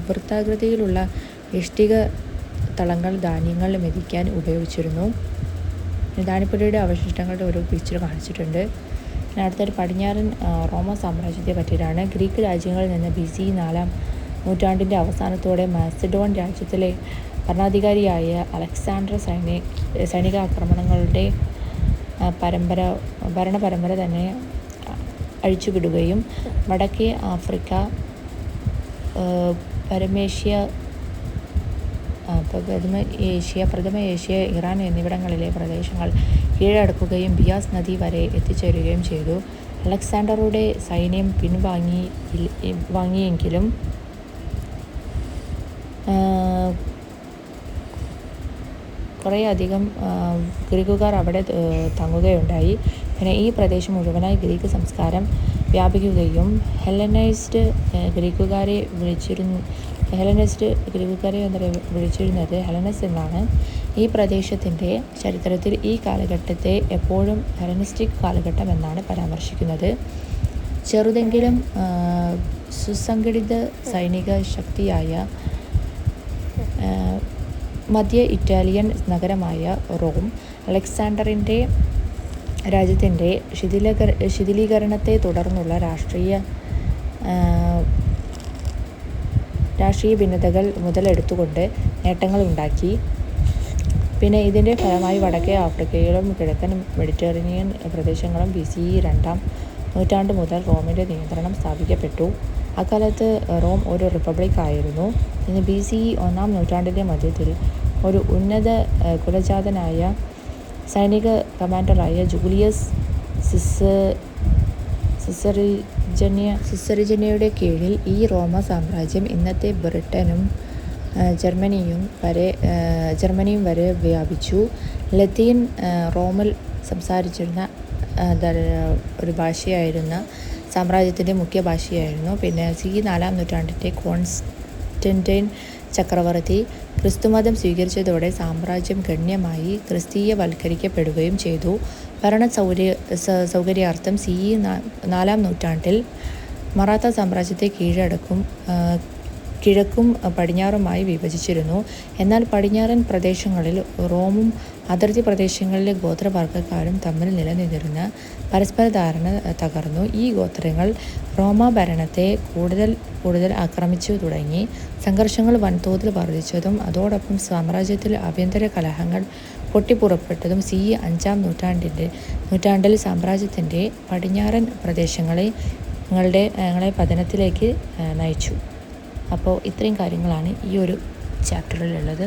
വൃത്താകൃതിയിലുള്ള ഇഷ്ടിക തളങ്ങൾ ധാന്യങ്ങൾ മെതിക്കാൻ ഉപയോഗിച്ചിരുന്നു. ധാന്യപ്പുരയുടെ അവശിഷ്ടങ്ങളുടെ ഒരു പിക്ചർ കാണിച്ചിട്ടുണ്ട്. അടുത്തൊരു പടിഞ്ഞാറൻ റോമ സാമ്രാജ്യത്തെ പറ്റിയിട്ടാണ്. ഗ്രീക്ക് രാജ്യങ്ങളിൽ നിന്ന് ബി സി നാലാം നൂറ്റാണ്ടിന്റെ അവസാനത്തോടെ മാസിഡോൺ രാജ്യത്തിലെ ഭരണാധികാരിയായ അലക്സാണ്ടർ സൈനി സൈനിക ആക്രമണങ്ങളുടെ പരമ്പര ഭരണപരമ്പര തന്നെ അഴിച്ചുവിടുകയും വടക്കേ ആഫ്രിക്ക പരമേഷ്യ പ്രഥമ ഏഷ്യ പ്രഥമ ഏഷ്യ ഇറാൻ എന്നിവിടങ്ങളിലെ പ്രദേശങ്ങൾ കീഴടക്കുകയും ബിയാസ് നദി വരെ എത്തിച്ചേരുകയും ചെയ്തു. അലക്സാണ്ടറുടെ സൈന്യം പിൻവാങ്ങി വാങ്ങിയെങ്കിലും കുറേയധികം ഗ്രീക്കുകാർ അവിടെ തങ്ങുകയുണ്ടായി. പിന്നെ ഈ പ്രദേശം മുഴുവനായി ഗ്രീക്ക് സംസ്കാരം വ്യാപിക്കുകയും ഹെലനൈസ്ഡ് ഗ്രീക്കുകാരെ വിളിച്ചിരുന്നു ഹെലനൈസ്ഡ് ഗ്രീക്കുകാരെ എന്താ വിളിച്ചിരുന്നത് ഹെലനസ് എന്നാണ്. ഈ പ്രദേശത്തിന്റെ ചരിത്രത്തിൽ ഈ കാലഘട്ടത്തെ എപ്പോഴും ഹെലനിസ്റ്റിക് കാലഘട്ടം എന്നാണ് പരാമർശിക്കുന്നത്. ചെറുതെങ്കിലും സുസംഘടിത സൈനിക ശക്തിയായ മധ്യ ഇറ്റാലിയൻ നഗരമായ റോം അലക്സാണ്ടറിന്റെ രാജ്യത്തിന്റെ ശിഥിലീകര ശിഥിലീകരണത്തെ തുടർന്നുള്ള രാഷ്ട്രീയ രാഷ്ട്രീയ ഭിന്നതകൾ മുതലെടുത്തുകൊണ്ട് നേട്ടങ്ങളുണ്ടാക്കി പിന്നെ ഇതിന്റെ ഫലമായി വടക്കേ ആഫ്രിക്കയിലും കിഴക്കൻ മെഡിറ്ററേനിയൻ പ്രദേശങ്ങളും ബി സി ഇ രണ്ടാം നൂറ്റാണ്ട് മുതൽ റോമിന്റെ നിയന്ത്രണം സ്ഥാപിക്കപ്പെട്ടു. അക്കാലത്ത് റോം ഒരു റിപ്പബ്ലിക് ആയിരുന്നു. ഇന്ന് ബി സി ഇ ഒന്നാം നൂറ്റാണ്ടിന്റെ മധ്യത്തിൽ ഒരു ഉന്നത കുലജാതനായ സൈനിക കമാൻഡറായ ജൂലിയസ് സിസ് സിസറിജന്യ സിസറിജന്യയുടെ കീഴിൽ ഈ റോമ സാമ്രാജ്യം ഇന്നത്തെ ബ്രിട്ടനും ജർമ്മനിയും വരെ ജർമ്മനിയും വരെ വ്യാപിച്ചു. ലത്തീൻ റോമിൽ സംസാരിച്ചിരുന്ന ഒരു ഭാഷയായിരുന്ന സാമ്രാജ്യത്തിന്റെ മുഖ്യ ഭാഷയായിരുന്നു. പിന്നെ സി നാലാം നൂറ്റാണ്ടിന്റെ കോൺസ്റ്റന്റൈൻ ചക്രവർത്തി ക്രിസ്തുമതം സ്വീകരിച്ചതോടെ സാമ്രാജ്യം ഗണ്യമായി ക്രിസ്തീയവൽക്കരിക്കപ്പെടുകയും ചെയ്തു. ഭരണ സൗകര്യ സൗകര്യാർത്ഥം സി ഇ നാലാം നൂറ്റാണ്ടിൽ മറാത്ത സാമ്രാജ്യത്തെ കീഴടക്കും കിഴക്കും പടിഞ്ഞാറുമായി വിഭജിച്ചിരുന്നു. എന്നാൽ പടിഞ്ഞാറൻ പ്രദേശങ്ങളിൽ റോമും അതിർത്തി പ്രദേശങ്ങളിലെ ഗോത്രവർഗക്കാരും തമ്മിൽ നിലനിന്നിരുന്ന പരസ്പര ധാരണ തകർന്നു. ഈ ഗോത്രങ്ങൾ റോമ ഭരണത്തെ കൂടുതൽ കൂടുതൽ ആക്രമിച്ചു തുടങ്ങി. സംഘർഷങ്ങൾ വൻതോതിൽ വർദ്ധിച്ചതും അതോടൊപ്പം സാമ്രാജ്യത്തിൽ ആഭ്യന്തര കലഹങ്ങൾ പൊട്ടിപ്പുറപ്പെട്ടതും സി അഞ്ചാം നൂറ്റാണ്ടിന്റെ നൂറ്റാണ്ടിൽ സാമ്രാജ്യത്തിന്റെ പടിഞ്ഞാറൻ പ്രദേശങ്ങളെ ഞങ്ങളുടെ ഞങ്ങളെ പതനത്തിലേക്ക് നയിച്ചു. അപ്പോൾ ഇത്രയും കാര്യങ്ങളാണ് ഈ ഒരു ചാപ്റ്ററിലുള്ളത്.